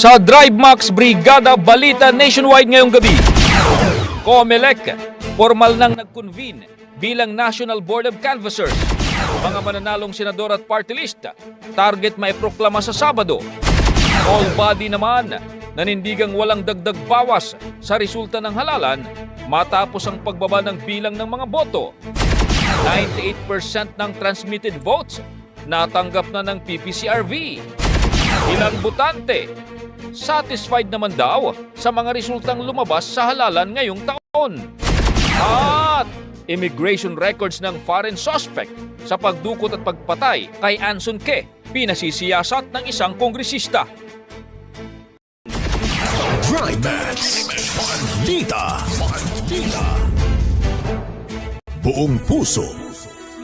Sa Drive Max Brigada Balita Nationwide ngayong gabi, COMELEC, formal nang nag-convene bilang National Board of Canvassers. Mga mananalong senador at party list, target maiproklama sa Sabado. All body naman, nanindigang walang dagdag bawas sa resulta ng halalan matapos ang pagbaba ng bilang ng mga boto. 98% ng transmitted votes natanggap na ng PPCRV. Ilang butante, satisfied naman daw sa mga resultang lumabas sa halalan ngayong taon. At immigration records ng foreign suspect sa pagdukot at pagpatay kay Anson Ke, pinasisiyasat ng isang kongresista. Balita. Buong puso.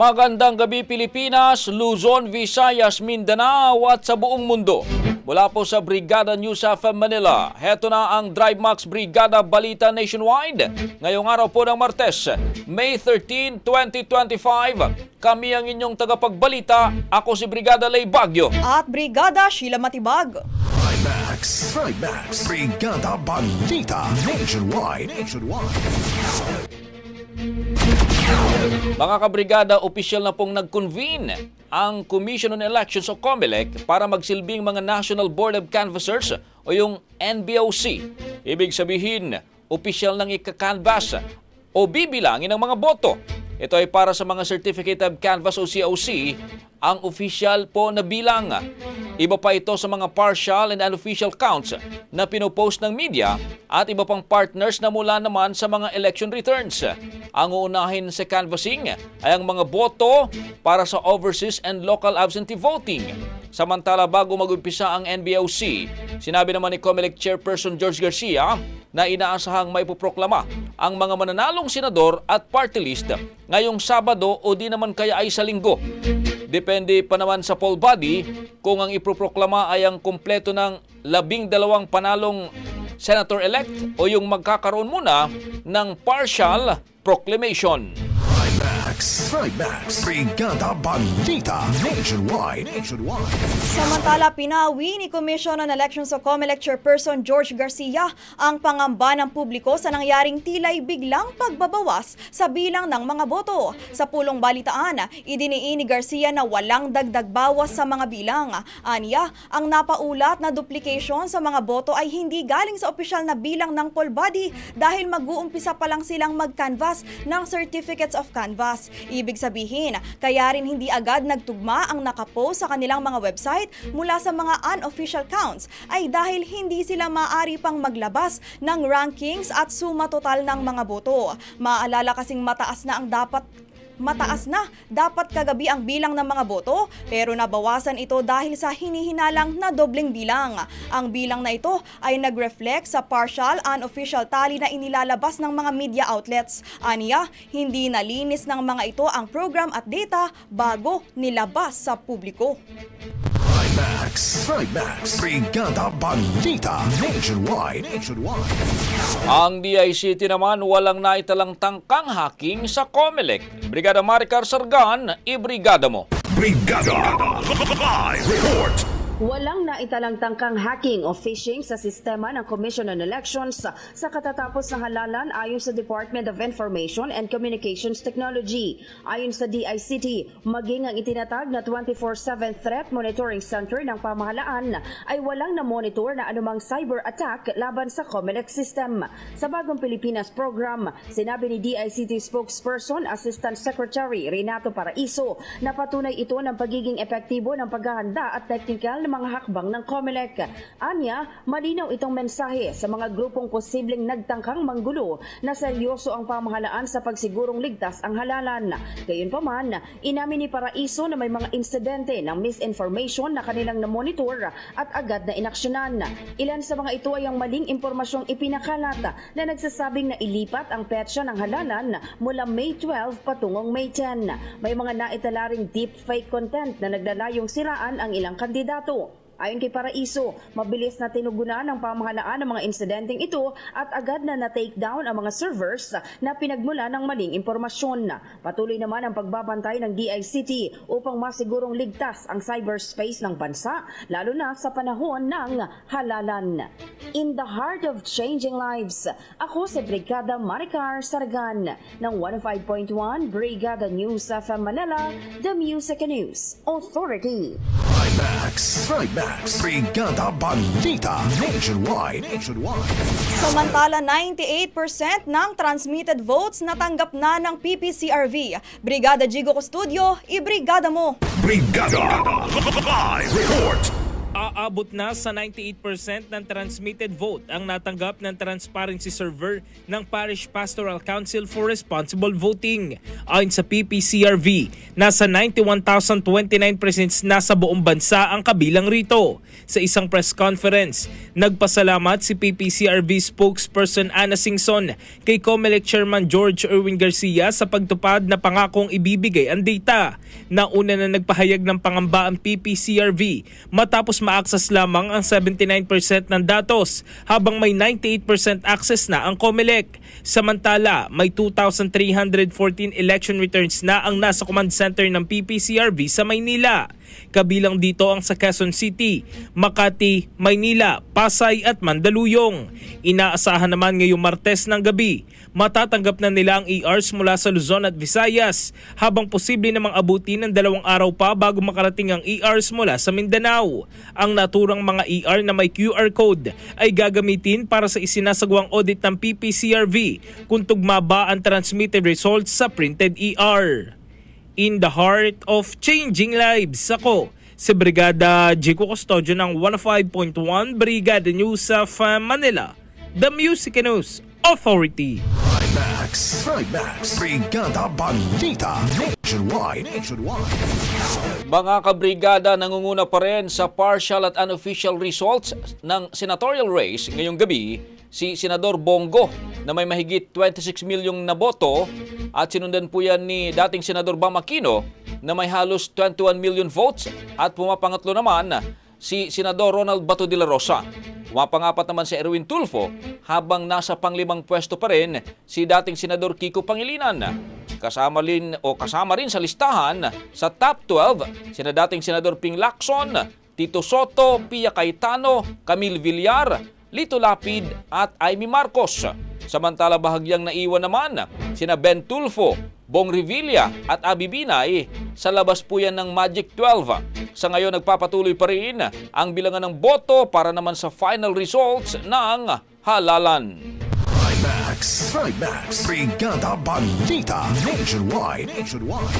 Magandang gabi Pilipinas, Luzon, Visayas, Mindanao at sa buong mundo. Mula po sa Brigada News of Manila, heto na ang Drive Max Brigada Balita Nationwide. Ngayong araw po ng Martes, May 13, 2025. Kami ang inyong tagapagbalita. Ako si Brigada Lay Bagyo. at Brigada Sheila Matibag. Max. Thrive Max. Brigada Balita Nationwide. Nationwide. Mga kabrigada, opisyal na pong nag-convene ang Commission on Elections o COMELEC para magsilbing mga National Board of Canvassers o yung NBOC. Ibig sabihin, opisyal nang ika-canvass o bibilangin ang mga boto. Ito ay para sa mga Certificate of Canvass o COC, ang official po na bilang. Iba pa ito sa mga partial and unofficial counts na pinopost ng media at iba pang partners na mula naman sa mga election returns. Ang uunahin sa canvassing ay ang mga boto para sa overseas and local absentee voting. Samantala bago mag-umpisa ang NBOC, sinabi naman ni COMELEC Chairperson George Garcia na inaasahang may puproklama ang mga mananalong senador at party list ngayong Sabado o di naman kaya ay sa linggo. Depende pa naman sa poll body kung ang iproproklama ay ang kumpleto ng labing dalawang panalong senator-elect o yung magkakaroon muna ng partial proclamation. Max, Trimax, Brigada Balita, Nationwide, Nationwide. Samantala, pinawi ni Commission on Elections o COMELEC Chairperson George Garcia ang pangamba ng publiko sa nangyaring tilay biglang pagbabawas sa bilang ng mga boto. Sa pulong balitaan, idiniin ni Garcia na walang dagdag bawas sa mga bilang. Aniya, ang napaulat na duplication sa mga boto ay hindi galing sa opisyal na bilang ng poll body dahil mag-uumpisa pa lang silang mag-canvas ng certificates of canvas. Ibig sabihin, kaya rin hindi agad nagtugma ang nakapost sa kanilang mga website mula sa mga unofficial counts ay dahil hindi sila maaari pang maglabas ng rankings at suma total ng mga boto. Maalala kasing mataas na ang dapat Mataas na dapat kagabi ang bilang ng mga boto pero nabawasan ito dahil sa hinihinalang na dobling bilang. Ang bilang na ito ay nag-reflect sa partial unofficial tally na inilalabas ng mga media outlets. Aniya, hindi nalinis ng mga ito ang program at data bago nilabas sa publiko. Trimax, Trimax, Brigada Balita, Nationwide, Nationwide. Ang DICT naman walang naitalang tangkang hacking sa COMELEC. Brigada Maricar Sargan, ibrigada mo. Brigada Live Report. Walang naitalang tangkang hacking o phishing sa sistema ng Commission on Elections sa katatapos ng halalan ayon sa Department of Information and Communications Technology. Ayon sa DICT, maging ang itinatag na 24-7 Threat Monitoring Center ng pamahalaan ay walang na-monitor na anumang cyber attack laban sa COMELEC system. Sa Bagong Pilipinas program, sinabi ni DICT spokesperson Assistant Secretary Renato Paraiso na patunay ito ng pagiging epektibo ng paghahanda at technical mga hakbang ng COMELEC. Anya, malinaw itong mensahe sa mga grupong posibleng nagtangkang manggulo na seryoso ang pamahalaan sa pagsigurong ligtas ang halalan. Gayunpaman, inamin ni Paraiso na may mga insidente ng misinformation na kanilang na-monitor at agad na inaksyonan. Ilan sa mga ito ay ang maling impormasyong ipinakalat na nagsasabing na ilipat ang petsa ng halalan mula May 12 patungong May 10. May mga naitalaring deep fake content na naglalayong siraan ang ilang kandidato. Ayon kay Paraiso, mabilis na tinugunan ng pamahalaan ang mga insidenteng ito at agad na na-take down ang mga servers na pinagmula ng maling impormasyon. Patuloy naman ang pagbabantay ng DICT upang masigurong ligtas ang cyberspace ng bansa, lalo na sa panahon ng halalan. In the heart of changing lives, ako si Brigada Maricar Sargan ng 105.1 Brigada News FM Manila, The Music News Authority. Trimax, Trimax, Brigada Balita, Nationwide, Nationwide. Samantala, 98% ng transmitted votes natanggap na ng PPCRV. Brigada Jigo Custodio, ibrigada mo! Brigada Live Report. Aabot na sa 98% ng transmitted vote ang natanggap ng transparency server ng Parish Pastoral Council for Responsible Voting. Ayon sa PPCRV, nasa 91,029 presents na sa buong bansa ang kabilang rito. Sa isang press conference, nagpasalamat si PPCRV spokesperson Ana Singson kay COMELEC Chairman George Erwin Garcia sa pagtupad na pangakong ibibigay ang data. Nauna na nagpahayag ng pangamba ang PPCRV matapos ma-access lamang ang 79% ng datos habang may 98% access na ang COMELEC. Samantala, may 2,314 election returns na ang nasa command center ng PPCRV sa Maynila. Kabilang dito ang sa Quezon City, Makati, Maynila, Pasay at Mandaluyong. Inaasahan naman ngayong Martes ng gabi, matatanggap na nila ang ERs mula sa Luzon at Visayas habang posible namang abutin ng dalawang araw pa bago makarating ang ERs mula sa Mindanao. Ang naturang mga ER na may QR code ay gagamitin para sa isinasagawang audit ng PPCRV kung tugma ba ang transmitted results sa printed ER. In the heart of changing lives, ako si Brigada Jico Custodio ng 105.1 Brigada News of Manila, the Music News Authority. Max, Max, Brigada Balita Nationwide. Nationwide. Mga kabrigada nangunguna pa rin sa partial at unofficial results ng senatorial race ngayong gabi si Senador Bongo na may mahigit 26 milyong na boto at sinundan po yan ni dating Senador Bam Aquino na may halos 21 million votes at pumapangatlo naman si Senador Ronald Bato de la Rosa. Pumapangapat naman si Erwin Tulfo habang nasa panglimang pwesto pa rin si dating Senador Kiko Pangilinan. Kasama rin o kasama rin sa listahan sa top 12 sina dating Senador Ping Lacson, Tito Soto, Pia Cayetano, Camille Villar, Lito Lapid at Amy Marcos. Samantala bahagyang naiwan naman sina Ben Tulfo, Bong Revilla at Abi Binay sa labas po yan ng Magic 12. Sa ngayon nagpapatuloy pa rin ang bilangan ng boto para naman sa final results ng halalan. Max, Max, Brigada Balita Nationwide. Nationwide.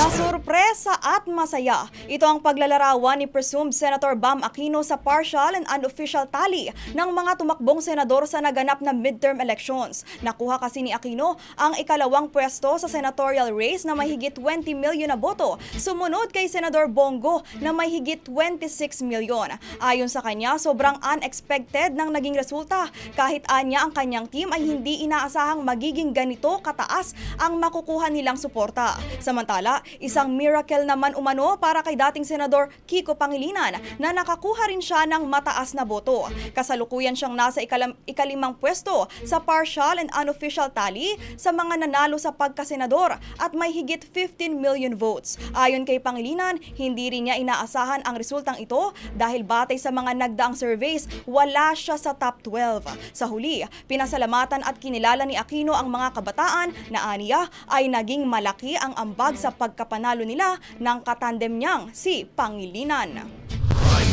Nasurpresa at masaya. Ito ang paglalarawan ni presumed Senator Bam Aquino sa partial and unofficial tally ng mga tumakbong senador sa naganap na midterm elections. Nakuha kasi ni Aquino ang ikalawang pwesto sa senatorial race na may higit 20 milyon na boto, sumunod kay Senador Bongo na may higit 26 milyon. Ayon sa kanya, sobrang unexpected ng naging resulta kahit anya ang kanyang team ay hindi inaasahang magiging ganito kataas ang makukuha nilang suporta. Samantala, isang miracle naman umano para kay dating Senador Kiko Pangilinan na nakakuha rin siya ng mataas na boto. Kasalukuyan siyang nasa ikalam, ikalimang pwesto sa partial and unofficial tally sa mga nanalo sa pagkasenador at may higit 15 million votes. Ayon kay Pangilinan, hindi rin niya inaasahan ang resultang ito dahil batay sa mga nagdaang surveys, wala siya sa top 12. Sa huli, pinasalamatan at kinilala ni Aquino ang mga kabataan na aniya ay naging malaki ang ambag sa pagkapanalo nila ng katandem niyang si Pangilinan.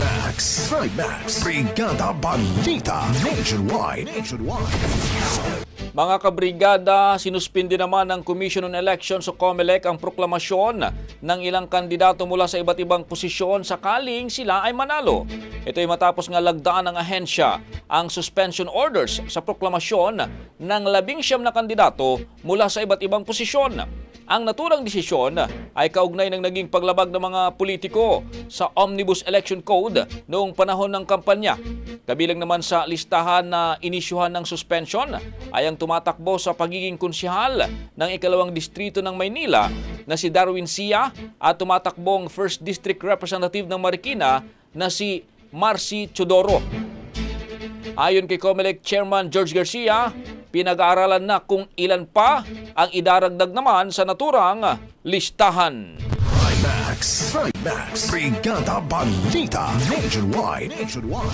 Max, Max, Brigada Balita Nationwide. Nationwide. Mga kabrigada, sinuspindi naman ng Commission on Elections o COMELEC ang proklamasyon ng ilang kandidato mula sa iba't ibang posisyon sakaling sila ay manalo. Ito ay matapos nga lagdaan ng ahensya ang suspension orders sa proklamasyon ng labing siyam na kandidato mula sa iba't ibang posisyon. Ang naturang desisyon ay kaugnay ng naging paglabag ng mga politiko sa Omnibus Election Code noong panahon ng kampanya. Kabilang naman sa listahan na inisyuhan ng suspension ay ang tumatakbo sa pagiging konsihal ng ikalawang distrito ng Maynila na si Darwin Sia at tumatakbong First District Representative ng Marikina na si Marcy Chodoro. Ayon kay COMELEC Chairman George Garcia, pinag-aaralan na kung ilan pa ang idaragdag naman sa naturang listahan. Max, Max, Brigada Balita Nationwide. Nationwide.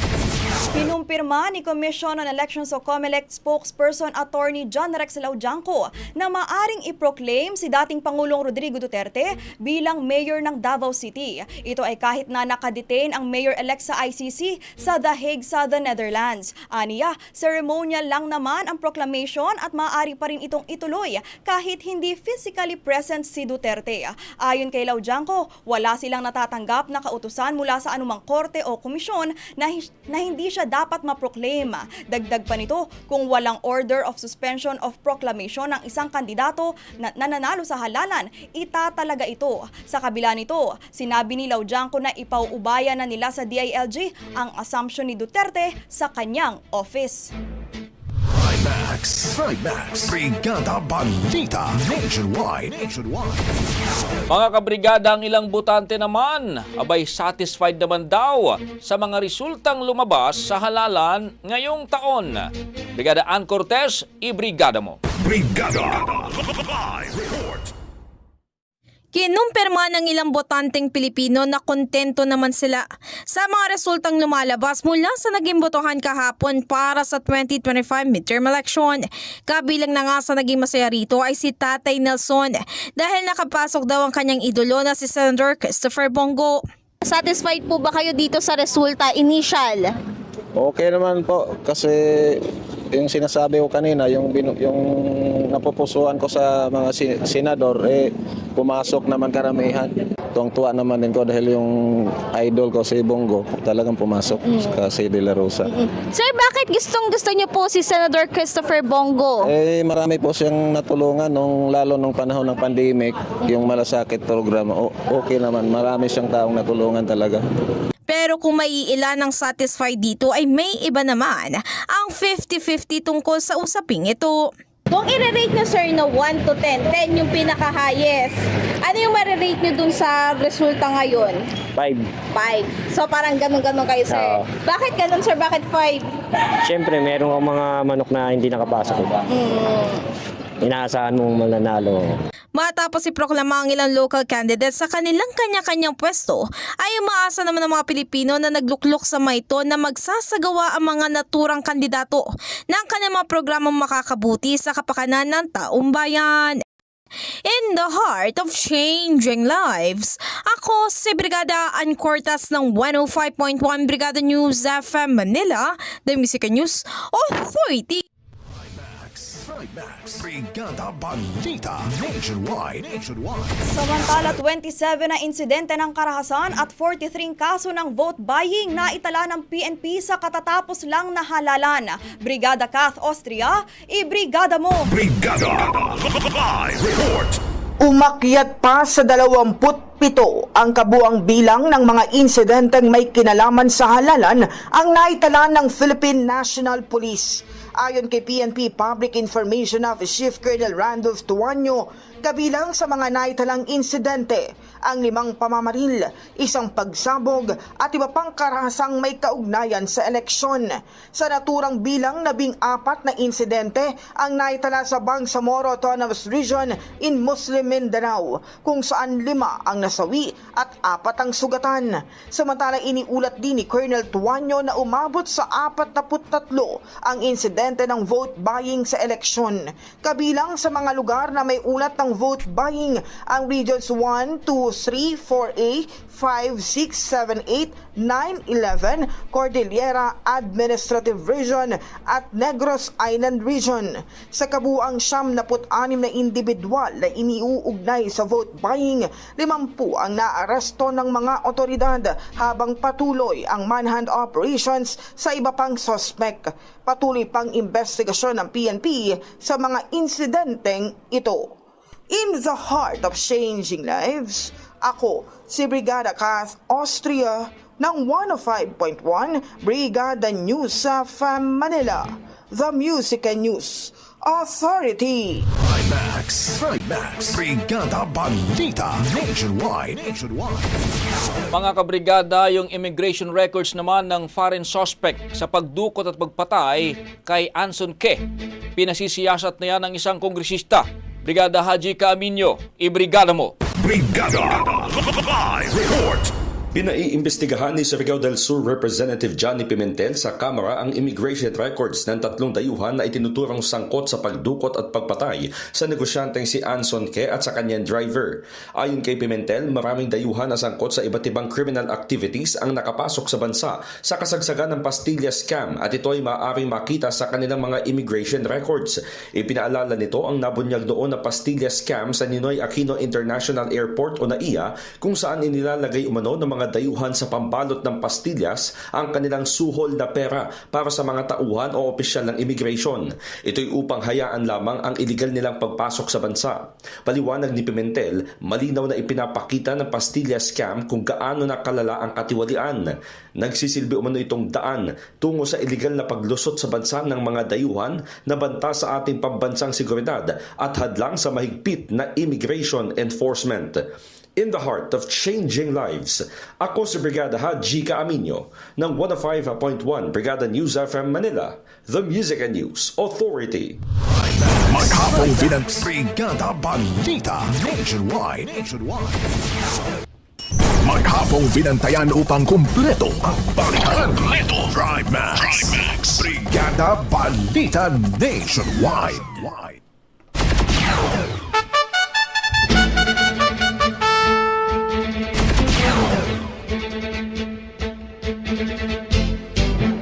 Pinumpirma ni Commission on Elections o COMELEC spokesperson Attorney John Rex Laujanco na maaring iproclaim si dating Pangulong Rodrigo Duterte bilang mayor ng Davao City. Ito ay kahit na nakadetain ang mayor-elect sa ICC sa The Hague sa the Netherlands. Aniya, ceremonial lang naman ang proclamation at maaari pa rin itong ituloy kahit hindi physically present si Duterte. Ayon kay Laujanco, wala silang natatanggap na kautusan mula sa anumang korte o komisyon na, na hindi siya dapat ma-proclaim. Dagdag pa nito, kung walang order of suspension of proclamation ng isang kandidato na nananalo sa halalan, itatalaga ito. Sa kabila nito, sinabi ni Laujanco na ipauubaya na nila sa DILG ang assumption ni Duterte sa kanyang office. Max, Max, Brigada Balita Nationwide. Nationwide. Mga kabrigada, ang ilang butante naman, abay satisfied naman daw sa mga resultang lumabas sa halalan ngayong taon. Brigada Ann Cortez, ibrigada mo. Brigada Live Report. Kinumpirma ng ilang botanteng Pilipino na kontento naman sila sa mga resultang lumalabas mula sa naging botohan kahapon para sa 2025 midterm election. Kabilang na nga sa naging masaya rito ay si Tatay Nelson dahil nakapasok daw ang kanyang idolo na si Senator Christopher Bongo. Satisfied po ba kayo dito sa resulta initial? Okay naman po kasi yung sinasabi ko kanina, yung yung napupusuan ko sa mga si- senador, eh, pumasok naman karamihan. Tuwang-tuwa naman din ko dahil yung idol ko si Bongo talagang pumasok kasi De La Rosa. Sir, bakit gustong gusto niyo po si Senator Christopher Bongo? Eh, marami po siyang natulungan nung lalo nung panahon ng pandemic, yung malasakit program. O, okay naman, marami siyang taong natulungan talaga. Pero kung maiilan ang satisfied dito ay may iba naman ang 50-50 tungkol sa usaping ito. Kung i-rate niyo sir no 1 to 10, 10 yung pinaka-highest. Ano yung ma-rate niyo dun sa resulta ngayon? Five. 5. So parang ganun-ganun kayo sir. Oo. Bakit ganun sir? Bakit 5? Siyempre, meron kang mga manok na hindi nakapasok. Inaasahan mong mananalo. Matapos iproklama ang ilang local candidates sa kanilang kanya-kanyang pwesto, ay umaasa naman ng mga Pilipino na nagluklok sa maito na magsasagawa ang mga naturang kandidato ng kanilang mga programang makakabuti sa kapakanan ng taong bayan. In the heart of changing lives, ako si Brigada Ann ng 105.1 Brigada News FM Manila, The Music News Authority. Trimax. Brigada Balita. Nationwide. Nationwide. Samantala, 27 na insidente ng karahasan at 43 kaso ng vote buying na itala ng PNP sa katatapos lang na halalan. Brigada Kath Austria, i-brigada mo! Brigada. Live report. Umakyat pa sa 27 ang kabuang bilang ng mga insidenteng may kinalaman sa halalan ang naitala ng Philippine National Police. Ayon kay PNP Public Information Office Chief Colonel Randolph Tuanyo, kabilang sa mga naitalang insidente ang limang pamamaril, isang pagsabog at iba pang karahasang may kaugnayan sa eleksyon. Sa naturang bilang labing apat na insidente ang naitala sa Bangsamoro Autonomous Region in Muslim Mindanao kung saan lima ang nasawi at apat ang sugatan. Samantala iniulat din ni Colonel Tuanyo na umabot sa 43 ang insidente ng vote buying sa eleksyon. Kabilang sa mga lugar na may ulat ng vote buying ang Regions 1, 2, 3, 4A, 5, 6, 7, 8, 9, 11, Cordillera Administrative Region at Negros Island Region. Sa kabuang siyam na na individual na iniuugnay sa vote buying, limampu ang naaresto ng mga otoridad habang patuloy ang manhunt operations sa iba pang sospek. Patuloy pang investigasyon ng PNP sa mga insidenteng ito. In the heart of changing lives, ako si Brigada Kath Austria ng 105.1 Brigada News sa FAM Manila, The Music and News Authority. Trimax. Trimax. Brigada Balita. Nationwide. Nationwide. Mga kabrigada, yung immigration records naman ng foreign suspect sa pagdukot at pagpatay kay Anson Ke. Pinasisiyasat na yan ng isang kongresista. Brigada Haji Caaminyo, ibrigada mo! Brigada. Live report. Pinaiimbestigahan ni Surigao del Sur Representative Johnny Pimentel sa Kamara ang immigration records ng tatlong dayuhan na itinuturang sangkot sa pagdukot at pagpatay sa negosyanteng si Anson Ke at sa kanyang driver. Ayon kay Pimentel, maraming dayuhan na sangkot sa iba't ibang criminal activities ang nakapasok sa bansa sa kasagsagan ng Pastilla scam at ito ay maaaring makita sa kanilang mga immigration records. Ipinaalala nito ang nabunyag noon na Pastilla scam sa Ninoy Aquino International Airport o NAIA kung saan inilalagay umano ng mga mga dayuhan sa pambalot ng pastillas ang kanilang suhol na pera para sa mga tauhan o opisyal ng immigration. Ito'y upang hayaan lamang ang illegal nilang pagpasok sa bansa. Paliwanag ni Pimentel, malinaw na ipinapakita ng pastilla scam kung gaano nakalala ang katiwalian. Nagsisilbi umano itong daan tungo sa illegal na paglusot sa bansa ng mga dayuhan na banta sa ating pambansang seguridad at hadlang sa mahigpit na immigration enforcement in the heart of changing lives. Ako si Brigada Haji Caaminyo ng 105.1 Brigada News FM Manila, the Music and News Authority. Maghapong binag Brigada Balita. Nationwide. Nationwide. Maghapong binantayan upang kumpleto ang balikan. Kumpleto. Drive Max. Brigada Balita Nationwide.